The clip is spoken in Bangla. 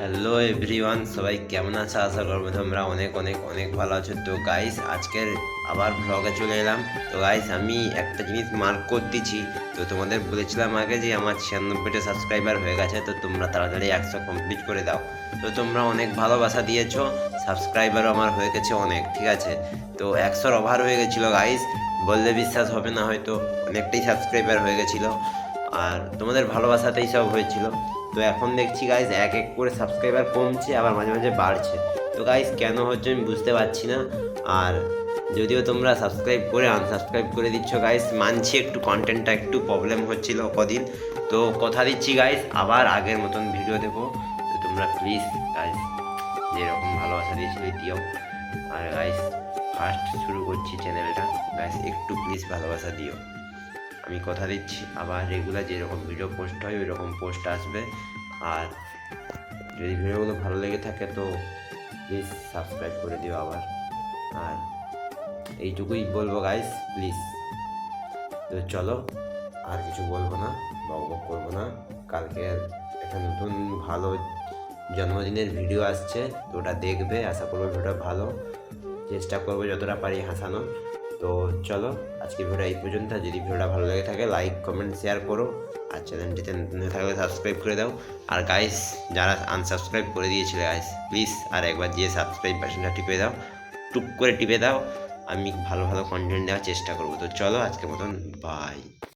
হ্যালো এভরিওয়ান সবাই কেমন আছে? আশা করব তোমরা অনেক অনেক অনেক ভালো আছো। তো গাইস আজকের আবার ব্লগে চলে এলাম। তো গাইস আমি একটা জিনিস মার্ক করতেছি। তো তোমাদের বলেছিলাম আগে যে আমার ছিয়ানব্বইটা সাবস্ক্রাইবার হয়ে গেছে, তো তোমরা তাড়াতাড়ি একশো কমপ্লিট করে দাও। তো তোমরা অনেক ভালোবাসা দিয়েছ সাবস্ক্রাইবারও আমার হয়ে গেছে অনেক, ঠিক আছে? তো একশোর ওভার হয়ে গেছিল গাইস বললে বিশ্বাস হবে না হয়তো, অনেকটাই সাবস্ক্রাইবার হয়ে গেছিল। আর তোমাদের ভালোবাসাতেই সব হয়েছিল। তো এখন দেখছি গাইজ এক এক করে সাবস্ক্রাইবার কমছে, আবার মাঝে মাঝে বাড়ছে। তো গাইজ কেন হচ্ছে আমি বুঝতে পারছি না। আর যদিও তোমরা সাবস্ক্রাইব করে আনসাবস্ক্রাইব করে দিচ্ছ গাইজ মানছি একটু কন্টেন্টটা একটু প্রবলেম হচ্ছিল কদিন। তো, কথা দিচ্ছি গাইজ আবার আগের মতন ভিডিও দেবো। তো, তোমরা প্লিজ গাইজ যেরকম ভালোবাসা দিয়েছিলে দিও। আর গাইজ ফার্স্ট শুরু করছি চ্যানেলটা গাইজ একটু প্লিজ ভালোবাসা দিও। আমি কথা দিচ্ছি। আবার রেগুলার যেরকম ভিডিও পোস্ট হয় ওই রকম পোস্ট আসবে। আর যদি ভিডিওগুলো ভালো লেগে থাকে তো প্লিজ সাবস্ক্রাইব করে দিও আবার। আর এইটুকুই বলব গাইস প্লিজ তো চলো, আর কিছু বলব না বক বক করব না। কালকে একটা নতুন ভালো জন্মদিনের ভিডিও আসছে, তো ওটা দেখবে, আশা করব ভিডিওটা ভালো। চেষ্টা করব যতটা পারি হাসানো তো চলো আজকে ভিডিওটা এই পর্যন্ত। যদি ভিডিওটা ভালো লেগে থাকে লাইক কমেন্ট শেয়ার করো। আর চ্যানেলটিতে নতুন থাকলে সাবস্ক্রাইব করে দাও। আর গাইস যারা আনসাবস্ক্রাইব করে দিয়েছিলে গাইস প্লিজ আর একবার যে সাবস্ক্রাইব বাটনটা টিপে দাও, টুক করে টিপে দাও। আমি ভালো ভালো কন্টেন্ট দেওয়ার চেষ্টা করব। তো চলো, আজকের মতন বাই